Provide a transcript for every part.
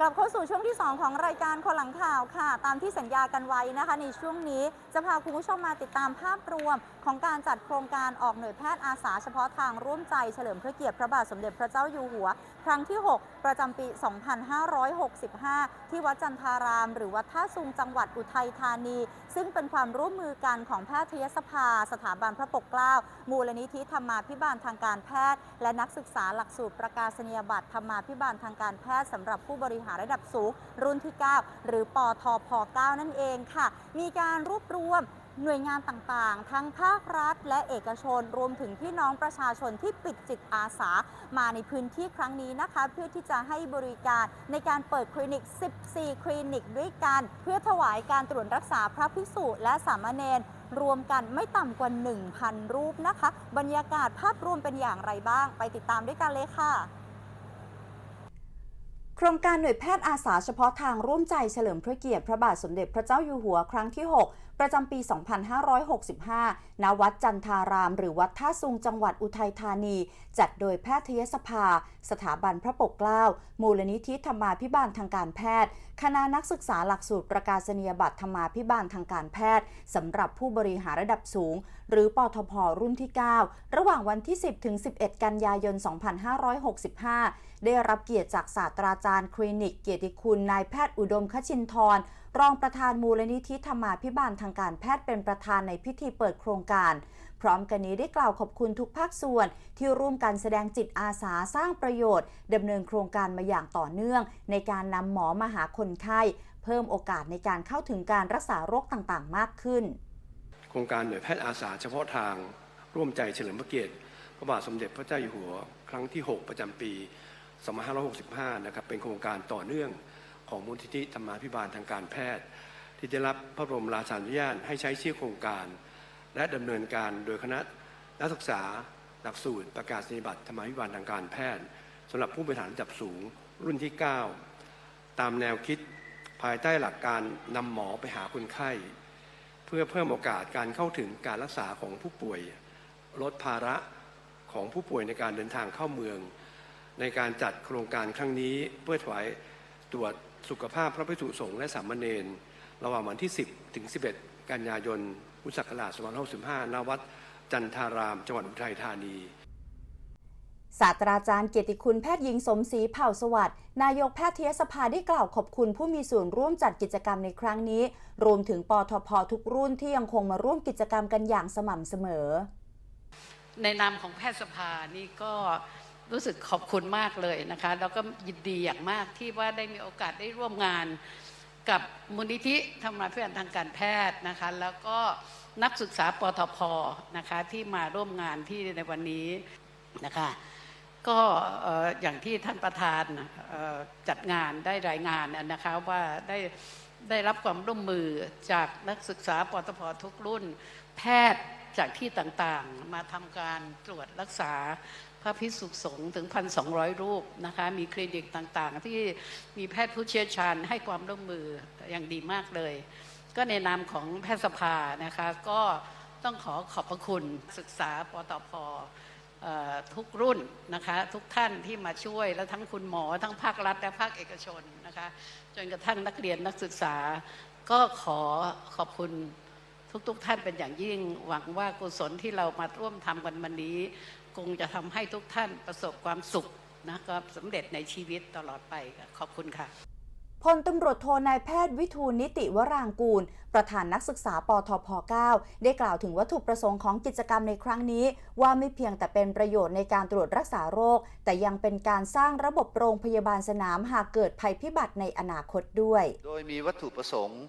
กลับเข้าสู่ช่วงที่ 2 ของรายการคนหลังข่าวค่ะ ตามที่สัญญากันไว้นะคะ ในช่วงนี้จะพาคุณผู้ชมมาติดตามภาพรวม ของการจัดโครงการออกหน่วยแพทย์อาสาเฉพาะทางร่วมใจเฉลิมพระเกียรติพระบาทสมเด็จพระเจ้าอยู่หัว ครั้งที่ 6 ประจำปี 2565 ที่วัดจันทาราม หรือวัดท่าซุงจังหวัดอุทัยธานี ซึ่งเป็นความร่วมมือกันของแพทยสภา สถาบันพระปกเกล้า มูลนิธิธรรมาภิบาลทางการแพทย์ และนักศึกษาหลักสูตรประกาศนียบัตรธรรมาภิบาลทางการแพทย์สำหรับผู้บริหารระดับสูง รุ่นที่ 9 หรือปอทพ9นั่นเองค่ะ มีการรวบรวม หน่วยงานต่างๆ ทั้งภาครัฐและเอกชน รวมถึงพี่น้องประชาชนที่ปิดจิตอาสามาในพื้นที่ครั้งนี้นะคะ เพื่อที่จะให้บริการในการเปิดคลินิก 14 คลินิกด้วยกัน เพื่อถวายการตรวจรักษาพระภิกษุและสามเณรรวมกันไม่ต่ำกว่า 1,000 รูปนะคะ บรรยากาศภาพรวมเป็นอย่างไรบ้าง ไปติดตามด้วยกันเลยค่ะโครงการหน่วยแพทย์อาสาเฉพาะทางร่วมใจเฉลิมพระเกียรติพระบาทสมเด็จพระเจ้าอยู่หัวครั้งที่ 6 ประจำปี 2565 ณ วัดจันทาราม หรือวัดท่าซุงจังหวัดอุทัยธานี จัดโดยแพทยสภา สถาบันพระปกเกล้า มูลนิธิธรรมาภิบาลทางการแพทย์ คณะนักศึกษาหลักสูตรประกาศนียบัตรธรรมาภิบาลทางการแพทย์สำหรับผู้บริหารระดับสูง หรือปทพรุ่นที่ 9 ระหว่างวันที่ 10 ถึง 11 กันยายน 2565 ได้รับเกียรติจากศาสตราจารย์คลินิก เกียรติคุณนายแพทย์อุดมคชินทร์รองประธานมูลนิธิธรรมาภิบาลทางการแพทย์เป็นประธานในพิธีเปิดโครงการ พร้อมกันนี้ได้กล่าวขอบคุณทุกภาคส่วน ที่ร่วมกันแสดงจิตอาสาสร้างประโยชน์ดำเนินโครงการมาอย่างต่อเนื่อง ในการนำหมอมาหาคนไข้ เพิ่มโอกาสในการเข้าถึงการรักษาโรคต่างๆ มากขึ้น โครงการหน่วยแพทย์อาสาเฉพาะทางร่วมใจเฉลิมพระเกียรติพระบาทสมเด็จพระเจ้าอยู่หัว ครั้งที่ 6 ประจำปี 2565 นะครับ เป็นโครงการต่อเนื่อง ของมูลนิธิธรรมาภิบาลทางการแพทย์ ที่ได้รับพระบรมราชานุญาตให้ใช้ชื่อโครงการ และดำเนินการโดยคณะนักศึกษาหลักสูตรประกาศนียบัตรธรรมาภิบาลทางการแพทย์สำหรับผู้บริหารระดับสูงรุ่นที่ 9 ตามแนวคิดภายใต้หลักการนำหมอไปหาคนไข้ เพื่อเพิ่มโอกาสการเข้าถึงการรักษาของผู้ป่วย ลดภาระของผู้ป่วยในการเดินทางเข้าเมือง ในการจัดโครงการครั้งนี้เพื่อถวายตรวจ สุขภาพพระภิกษุสงฆ์และสามเณรระหว่างวันที่ 10 ถึง 11 กันยายนพุทธศักราช2565ณวัดจันทาราม จังหวัดอุทัยธานีศาสตราจารย์เกียรติคุณแพทย์หญิงสมศรีเผ่าสวัสดิ์นายกแพทยสภาได้กล่าวขอบคุณผู้มีส่วนร่วมจัดกิจกรรมในครั้งนี้ รวมถึงปทพทุกรุ่นที่ยังคงมาร่วมกิจกรรมกันอย่างสม่ำเสมอ ในนามของแพทยสภานี่ก็ รู้สึกขอบคุณมากเลยนะคะแล้วก็ยินดีอย่างมากที่ว่าได้มีโอกาสได้ร่วมงานกับมูลนิธิธรรมาภิบาลทางการแพทย์นะคะ แล้วก็นักศึกษาปทพนะคะที่มาร่วมงานที่ในวันนี้นะคะก็อย่างที่ท่านประธานจัดงานได้รายงานนะคะว่าได้ได้รับความร่วมมือจากนักศึกษาปทพทุกรุ่น แพทย์ จากที่ต่างๆ มาทำการตรวจรักษาพระพิสุสงฆ์ถึง 1,200 รูปนะคะ มีคลินิกต่างๆ ที่มีแพทย์ผู้เชี่ยวชาญให้ความร่วมมืออย่างดีมากเลย ก็ในนามของแพทยสภานะคะ ก็ต้องขอขอบพระคุณศึกษาปตพทุกรุ่นนะคะ ทุกท่านที่มาช่วยแล้วทั้งคุณหมอทั้งภาครัฐและภาคเอกชนนะคะ จนกระทั่งนักเรียนนักศึกษา ก็ขอขอบคุณ ทุกๆทท่านเป็นอย่างยิ่ง หวังว่ากุศลที่เรามาร่วมทำกันวันนี้คงจะทำให้ทุกท่านประสบความสุขนะครับสำเร็จในชีวิตตลอดไปค่ะขอบคุณค่ะพลตำรวจโทนายแพทย์วิทูลนิติวรางกูล ประธานนักศึกษาปทพ 9 ได้กล่าวถึงวัตถุประสงค์ของกิจกรรมในครั้งนี้ ว่าไม่เพียงแต่เป็นประโยชน์ในการตรวจรักษาโรค แต่ยังเป็นการสร้างระบบโรงพยาบาลสนามหากเกิดภัยพิบัติในอนาคตด้วย โดยมีวัตถุประสงค์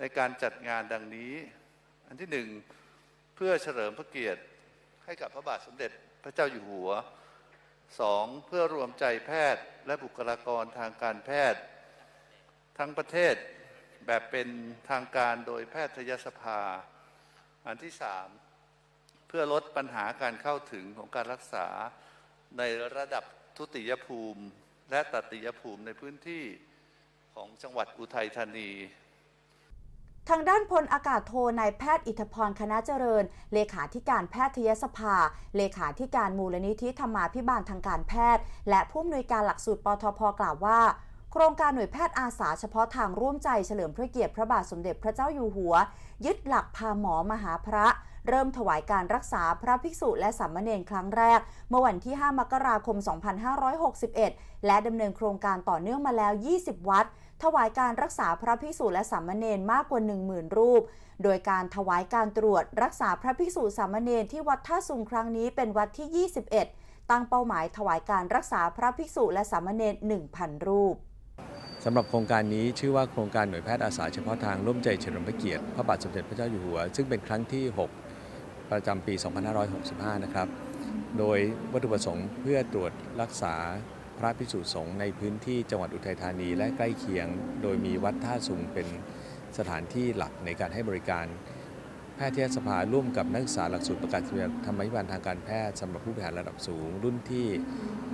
ในการจัดงานดังนี้ อันที่หนึ่งเพื่อเฉลิมพระเกียรติให้กับพระบาทสมเด็จพระเจ้าอยู่หัวสองเพื่อรวมใจแพทย์และบุคลากรทางการแพทย์ ทั้งประเทศแบบเป็นทางการโดยแพทยสภา อันที่สามเพื่อลดปัญหาการเข้าถึงของการรักษาในระดับทุติยภูมิ และตติยภูมิในพื้นที่ของจังหวัดอุทัยธานี ทางด้านพลอากาศโทนายแพทย์อิทธพรคณะเจริญ เลขาธิการแพทยสภา เลขาธิการมูลนิธิธรรมาภิบาลทางการแพทย์ และผู้อำนวยการหลักสูตรปทพกล่าวว่า โครงการหน่วยแพทย์อาสาเฉพาะทางร่วมใจเฉลิมพระเกียรติพระบาทสมเด็จพระเจ้าอยู่หัว ยึดหลักพาหมอมหาพระ เริ่มถวายการรักษาพระภิกษุและสามเณรครั้งแรก เมื่อวันที่ 5 มกราคม 2561 และดำเนินโครงการต่อเนื่องมาแล้ว 20 วัด ถวายการรักษาพระภิกษุและสามเณรมากกว่า 10,000 รูป โดยการถวายการตรวจรักษาพระภิกษุสามเณรที่วัดท่าสุงครั้งนี้เป็นวัดที่ 21 ตั้งเป้าหมายถวายการรักษาพระภิกษุและสามเณร1,000 รูปสำหรับโครงการนี้ชื่อว่าโครงการหน่วยแพทย์อาสาเฉพาะทางร่วมใจเฉลิมพระเกียรติพระบาทสมเด็จพระเจ้าอยู่หัว ซึ่งเป็นครั้งที่ 6 ประจำปี 2565 นะครับ โดยวัตถุประสงค์เพื่อตรวจรักษา พระภิกษุสงฆ์ในพื้นที่จังหวัดอุทัยธานีและใกล้เคียง โดยมีวัดท่าสุงเป็นสถานที่หลักในการให้บริการ แพทยสภาร่วมกับนักศึกษาหลักสูตรประกาศนียบัตรธรรมยิบาลทางการแพทย์สำหรับผู้บริหารระดับสูง รุ่นที่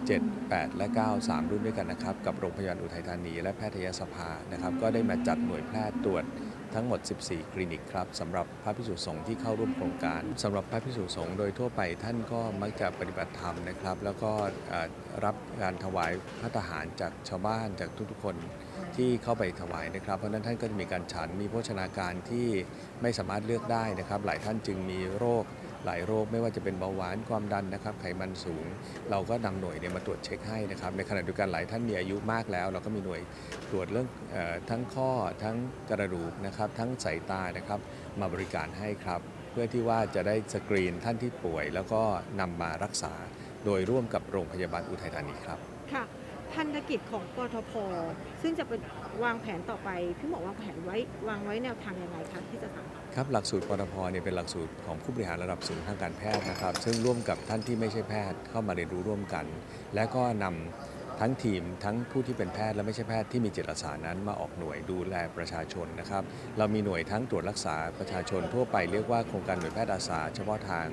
7 8 และ 9 3 รุ่นด้วยกันนะครับ กับโรงพยาบาลอุทัยธานีและแพทยสภานะครับก็ได้มาจัดหน่วยแพทย์ตรวจ ทั้งหมด 14 คลินิกครับสำหรับพระพิสุสงฆ์ที่เข้าร่วมโครงการสำหรับพระพิสุสงฆ์โดยทั่วไปท่านก็มักจะปฏิบัติธรรมนะครับ แล้วก็รับการถวายพระทหารจากชาวบ้านจากทุกๆคนที่เข้าไปถวายนะครับ เพราะนั้นท่านก็จะมีการฉันมีโภชนาการที่ไม่สามารถเลือกได้นะครับ หลายท่านจึงมีโรค หลายโรคไม่ว่าจะเป็นเบาหวานความดันนะครับไขมันสูง เราก็นำหน่วยเนี่ยมาตรวจเช็คให้นะครับในขณะเดียวกันหลายท่านมีอายุมากแล้ว เราก็มีหน่วยตรวจเรื่องออทั้งข้อทั้งกระดูกนะครับทั้งสายตานะครับมาบริการให้ครับ เพื่อที่ว่าจะได้สกรีนท่านที่ป่วย แล้วก็นำมารักษาโดยร่วมกับโรงพยาบาลอุทัยธานีครับค่ะ พันธกิจของกทพซึ่งจะเป็นวางแผนต่อไปพี่หมอวางแผนไว้วางไว้แนวทางยังไงคะที่จะทำครับหลักสูตรปตพเนี่ยเป็นหลักสูตรของผู้บริหารระดับสูงทางการแพทย์นะครับ ซึ่งร่วมกับท่านที่ไม่ใช่แพทย์เข้ามาเรียนรู้ร่วมกัน และก็นำ ทั้งทีมทั้งผู้ที่เป็นแพทย์และไม่ใช่แพทย์ที่มีจิตอาสานั้นมาออกหน่วยดูแลประชาชนนะครับ เรามีหน่วยทั้งตรวจรักษาประชาชนทั่วไปเรียกว่าโครงการหน่วยแพทย์อาสาเฉพาะทาง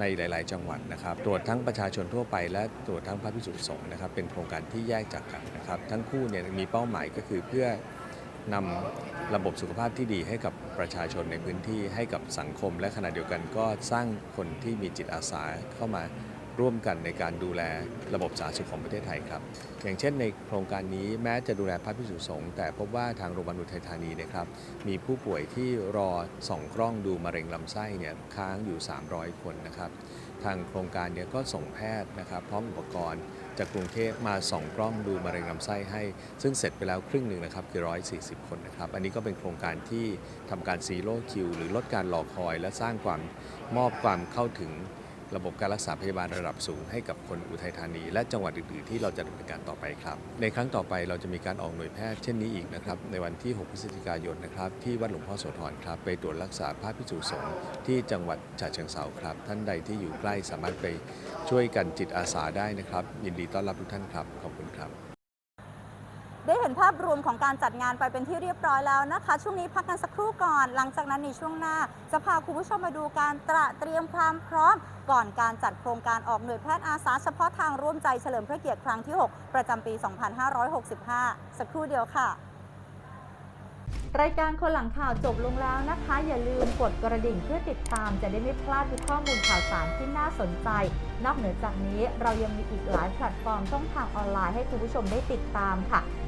ในหลาย ๆ จังหวัดนะครับ ตรวจทั้งประชาชนทั่วไป และตรวจทั้งพระภิกษุสงฆ์นะครับเป็นโครงการที่แยกจากกันนะครับ ทั้งคู่เนี่ยมีเป้าหมายก็คือเพื่อนำระบบสุขภาพที่ดีให้กับประชาชนในพื้นที่ให้กับสังคม และขณะเดียวกันก็สร้างคนที่มีจิตอาสาเข้ามา ร่วมกันในการดูแลระบบสาธารณสุขของประเทศไทยครับ อย่างเช่นในโครงการนี้แม้จะดูแลพระภิกษุสงฆ์แต่พบว่าทางโรงพยาบาลอุทัยธานีเนะครับ มีผู้ป่วยที่รอส่องกล้องดูมะเร็งลำไส้เนี่ยค้างอยู่ 300 คนนะครับ ทางโครงการเนี่ยก็ส่งแพทย์นะครับ พร้อมอุปกรณ์จากกรุงเทพมาส่องกล้องดูมะเร็งลำไส้ให้ ซึ่งเสร็จไปแล้วครึ่งหนึ่งนะครับคือ 140 คนนะครับ อันนี้ก็เป็นโครงการที่ทำการซีโร่คิวหรือลดการรอคอย และสร้างความมอบความเข้าถึง ระบบการรักษาพยาบาลระดับสูงให้กับคนอุทัยธานี และจังหวัดอื่นๆที่เราจะดำเนินการต่อไปครับ ในครั้งต่อไปเราจะมีการออกหน่วยแพทย์เช่นนี้อีกนะครับในวันที่ 6 พฤศจิกายนนะครับที่วัดหลวงพ่อโสธรครับไปตรวจรักษาพระพิสุสงฆ์ที่จังหวัดฉะเชิงเทราครับ ท่านใดที่อยู่ใกล้สามารถไปช่วยกันจิตอาสาได้นะครับ ยินดีต้อนรับทุกท่านครับขอบคุณครับ ได้เห็นภาพรวมของการจัดงานไปเป็นที่เรียบร้อยแล้วนะคะ ช่วงนี้พักกันสักครู่ก่อน หลังจากนั้นในช่วงหน้า จะพาคุณผู้ชมมาดูการตระเตรียมความพร้อม ก่อนการจัดโครงการออกหน่วยแพทย์อาสาเฉพาะทางร่วมใจเฉลิมพระเกียรติครั้งที่ 6 ประจำปี 2565 สักครู่เดียวค่ะรายการคนหลังข่าวจบลงแล้วนะคะ อย่าลืมกดกระดิ่งเพื่อติดตาม จะได้ไม่พลาดทุกข้อมูลข่าวสารที่น่าสนใจ นอกเหนือจากนี้เรายังมีอีกหลายแพลตฟอร์มช่องทางออนไลน์ให้คุณผู้ชมได้ติดตามค่ะ